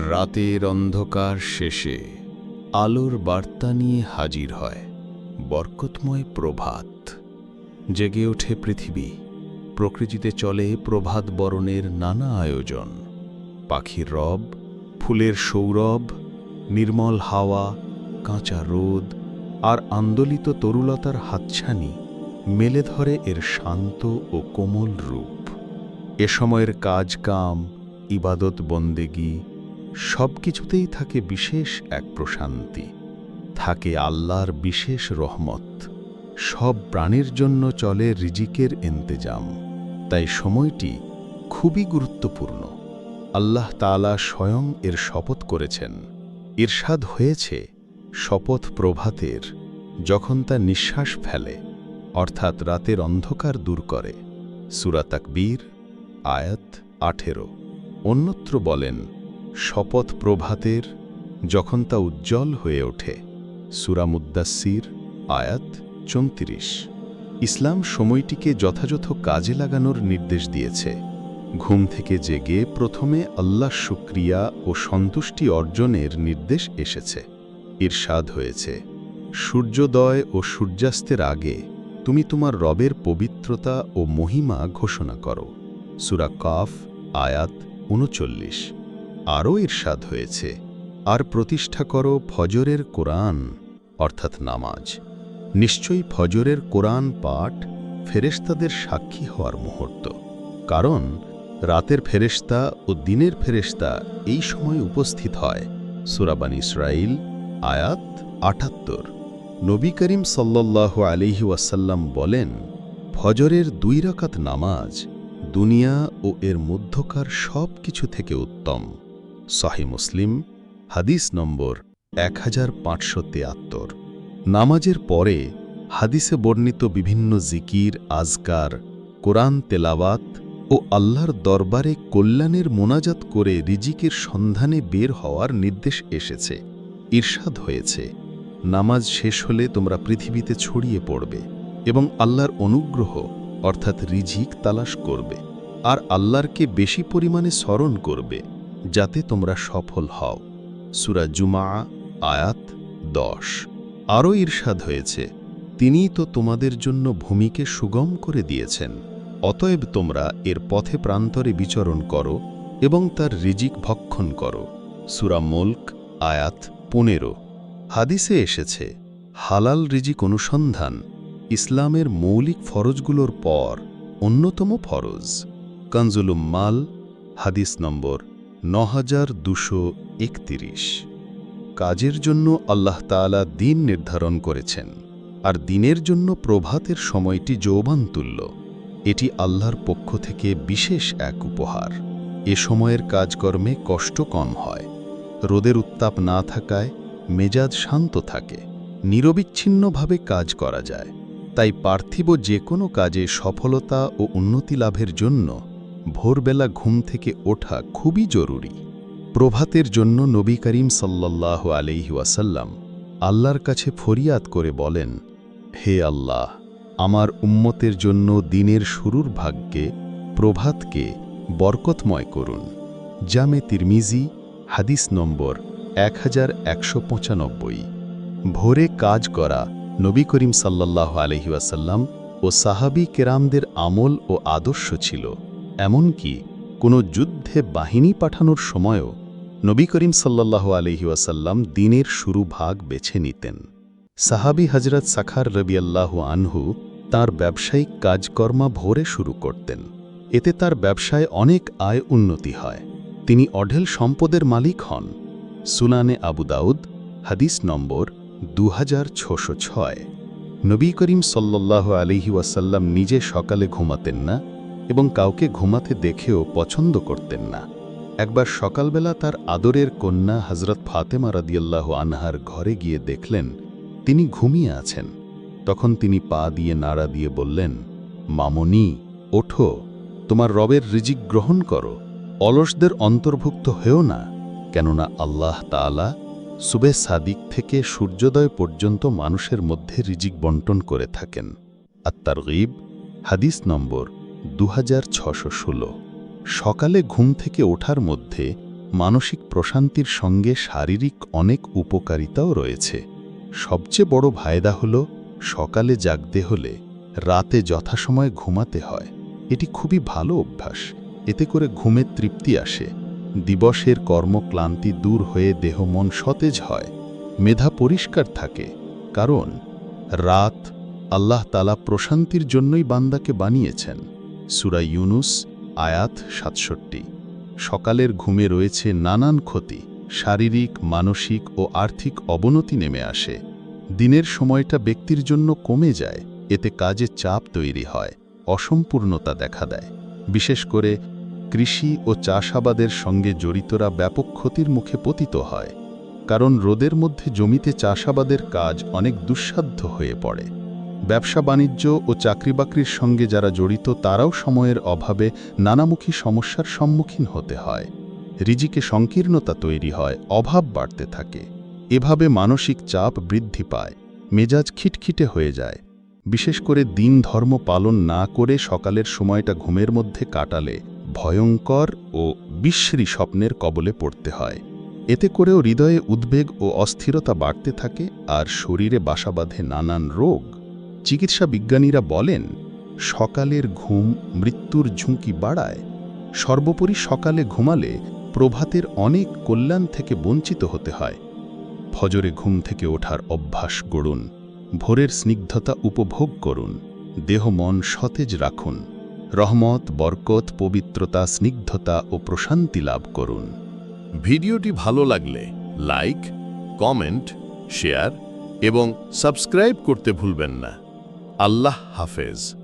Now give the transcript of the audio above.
রাতের অন্ধকার শেষে আলোর বার্তা নিয়ে হাজির হয় বরকতময় প্রভাত। জেগে ওঠে পৃথিবী, প্রকৃতিতে চলে প্রভাত বরণের নানা আয়োজন। পাখির রব, ফুলের সৌরভ, নির্মল হাওয়া, কাঁচা রোদ আর আন্দোলিত তরুলতার হাতছানি মেলে ধরে এর শান্ত ও কোমল রূপ। এ সময়ের কাজ কাম, ইবাদত বন্দেগি সব কিছুতেই থাকে বিশেষ এক প্রশান্তি। থাকে আল্লাহর বিশেষ রহমত। সব প্রাণীর জন্য চলে রিজিকের এন্তেজাম তাই সময়টি খুবই গুরুত্বপূর্ণ। আল্লাহ তাআলা স্বয়ং এর শপথ করেছেন। ইরশাদ হয়েছে শপথ প্রভাতের, যখন তা নিঃশ্বাস ফেলে, অর্থাৎ রাতের অন্ধকার দূর করে। সুরা তাকবীর, আয়াত আঠেরো। অন্যত্র বলেন শপথ প্রভাতের যখন তা উজ্জ্বল হয়ে ওঠে। সুরা মুদ্দাসির আয়াত চৌত্রিশ। ইসলাম সময়টিকে যথাযথ কাজে লাগানোর নির্দেশ দিয়েছে। ঘুম থেকে জেগে প্রথমে আল্লাহ শুক্রিয়া ও সন্তুষ্টি অর্জনের নির্দেশ এসেছে। ইরশাদ হয়েছে, সূর্যোদয় ও সূর্যাস্তের আগে তুমি তোমার রবের পবিত্রতা ও মহিমা ঘোষণা করো। সুরা কাফ, আয়াত উনচল্লিশ। আরও ইরশাদ হয়েছে। আর প্রতিষ্ঠা করো ফজরের কোরআন, অর্থাৎ নামাজ। নিশ্চয়ই ফজরের কোরআন পাঠ ফেরেশতাদের সাক্ষী হওয়ার মুহূর্ত। কারণ রাতের ফেরেশতা ও দিনের ফেরেশতা এই সময় উপস্থিত হয়। সুরাবান ইসরাইল আয়াত আটাত্তর। নবী করিম সাল্লাল্লাহু আলিহি ওয়াসাল্লাম বলেন, ফজরের দুই রাকাত নামাজ দুনিয়া ও এর মধ্যকার সব কিছু থেকে উত্তম। সহি মুসলিম, হাদিস নম্বর এক হাজার নামাজের পরে হাদিসে বর্ণিত বিভিন্ন জিকির, আজকার, কোরআন তেলাওয়াত ও আল্লাহর দরবারে কল্যাণের মোনাজাত করে রিজিকের সন্ধানে বের হওয়ার নির্দেশ এসেছে। ঈর্ষাদ হয়েছে, নামাজ শেষ হলে তোমরা পৃথিবীতে ছড়িয়ে পড়বে এবং আল্লাহর অনুগ্রহ, অর্থাৎ রিজিক, তালাশ করবে। আর আল্লাহরকে বেশি পরিমাণে স্মরণ করবে। যাতে তোমরা সফল হও। সুরা জুমা, আয়াত দশ। আরও ঈর্ষাদ হয়েছে, তিনিই তো তোমাদের জন্য ভূমিকে সুগম করে দিয়েছেন। অতএব তোমরা এর পথে প্রান্তরে বিচরণ করো এবং তার রিজিক ভক্ষণ করো। সুরা মুল্ক, আয়াত পনেরো। হাদিসে এসেছে, হালাল রিজিক অনুসন্ধান ইসলামের মৌলিক ফরজগুলোর পর অন্যতম ফরজ। কানজুলুম মাল, হাদিস নম্বর ন কাজের জন্য আল্লাহ তাআলা দিন নির্ধারণ করেছেন, আর দিনের জন্য প্রভাতের সময়টি যৌবান্তুল্য। এটি আল্লাহর পক্ষ থেকে বিশেষ এক উপহার। এ সময়ের কাজকর্মে কষ্ট কম হয়। রোদের উত্তাপ না থাকায় মেজাজ শান্ত থাকে। নিরবিচ্ছিন্নভাবে কাজ করা যায়। তাই পার্থিব যে কোনো কাজে সফলতা ও উন্নতি লাভের জন্য ভোরবেলা ঘুম থেকে ওঠা খুবই জরুরি। প্রভাতের জন্য নবী করিম সাল্লাহ আলহি ওয়াসাল্লাম আল্লাহর কাছে ফরিয়াদ করে বলেন, হে আল্লাহ, আমার উম্মতের জন্য দিনের শুরুর ভাগ্যে, প্রভাতকে বরকতময় করুন। জামে তিরমিজি, হাদিস নম্বর এক হাজার একশো পঁচানব্বই। ভোরে কাজ করা নবী করিম সাল্লাহ আলহিউসাল্লাম ও সাহাবি কেরামদের আমল ও আদর্শ ছিল। এমনকি কোনো যুদ্ধে বাহিনী পাঠানোর সময়ও নবী করিম সাল্লাহ আলহিউসাল্লাম দিনের শুরু ভাগ বেছে নিতেন। সাহাবি হজরত সাখার রবিয়াল্লাহ আনহু তার ব্যবসায়িক কাজকর্মা ভোরে শুরু করতেন। এতে তার ব্যবসায় অনেক আয় উন্নতি হয়। তিনি অঢেল সম্পদের মালিক হন। সুনানে আবু দাউদ, হাদিস নম্বর দু ছয়। নবী করিম সল্লাহ আলিহি ওয়াসাল্লাম নিজে সকালে ঘুমাতেন না এবং কাউকে ঘুমাতে দেখেও পছন্দ করতেন না। একবার সকালবেলা তার আদরের কন্যা হজরত ফাতেমা রাদিয়াল্লাহ আনহার ঘরে গিয়ে দেখলেন, তিনি ঘুমিয়ে আছেন। তখন তিনি পা দিয়ে নাড়া দিয়ে বললেন, মামনি, ওঠো, তোমার রবের রিজিক গ্রহণ করো, অলসদের অন্তর্ভুক্ত হয়েও না, কেননা আল্লাহ তাআলা সুবে সাদিক থেকে সূর্যোদয় পর্যন্ত মানুষের মধ্যে রিজিক বন্টন করে থাকেন। আত্মার গিব হাদিস নম্বর দু সকালে ঘুম থেকে ওঠার মধ্যে মানসিক প্রশান্তির সঙ্গে শারীরিক অনেক উপকারিতাও রয়েছে। সবচেয়ে বড় ভায়দা হল সকালে জাগতে হলে রাতে যথাসময়ে ঘুমাতে হয়। এটি খুবই ভালো অভ্যাস। এতে করে ঘুমের তৃপ্তি আসে। দিবসের কর্মক্লান্তি দূর হয়ে দেহ মন সতেজ হয়। মেধা পরিষ্কার থাকে। কারণ রাত আল্লাহ তালা প্রশান্তির জন্যই বান্দাকে বানিয়েছেন। সুরা ইউনুস, আয়াত সাতষট্টি। সকালের ঘুমে রয়েছে নানান ক্ষতি, শারীরিক, মানসিক ও আর্থিক অবনতি নেমে আসে। দিনের সময়টা ব্যক্তির জন্য কমে যায়, এতে কাজে চাপ তৈরি হয়, অসম্পূর্ণতা দেখা দেয়। বিশেষ করে কৃষি ও চাষাবাদের সঙ্গে জড়িতরা ব্যাপক ক্ষতির মুখে পতিত হয়, কারণ রোদের মধ্যে জমিতে চাষাবাদের কাজ অনেক দুঃসাধ্য হয়ে পড়ে। ব্যবসা বাণিজ্য ও চাকরিবাকরির সঙ্গে যারা জড়িত, তারাও সময়ের অভাবে নানামুখী সমস্যার সম্মুখীন হতে হয়। রিজিকে সংকীর্ণতা তৈরি হয়, অভাব বাড়তে থাকে। এভাবে মানসিক চাপ বৃদ্ধি পায়, মেজাজ খিটখিটে হয়ে যায়। বিশেষ করে দিন ধর্ম পালন না করে সকালের সময়টা ঘুমের মধ্যে কাটালে ভয়ঙ্কর ও বিশ্রী স্বপ্নের কবলে পড়তে হয়। এতে করেও হৃদয়ে উদ্বেগ ও অস্থিরতা বাড়তে থাকে আর শরীরে বাসা বাঁধে নানান রোগ। চিকিৎসা বিজ্ঞানীরা বলেন, সকালের ঘুম মৃত্যুর ঝুঁকি বাড়ায়। সর্বোপরি সকালে ঘুমালে প্রভাতের অনেক কল্যাণ থেকে বঞ্চিত হতে হয়। ফজরে ঘুম থেকে ওঠার অভ্যাস গড়ুন, ভোরের স্নিগ্ধতা উপভোগ করুন, দেহ মন সতেজ রাখুন, রহমত, বরকত, পবিত্রতা, স্নিগ্ধতা ও প্রশান্তি লাভ করুন। ভিডিওটি ভালো লাগলে লাইক, কমেন্ট, শেয়ার এবং সাবস্ক্রাইব করতে ভুলবেন না। আল্লাহ হাফেজ।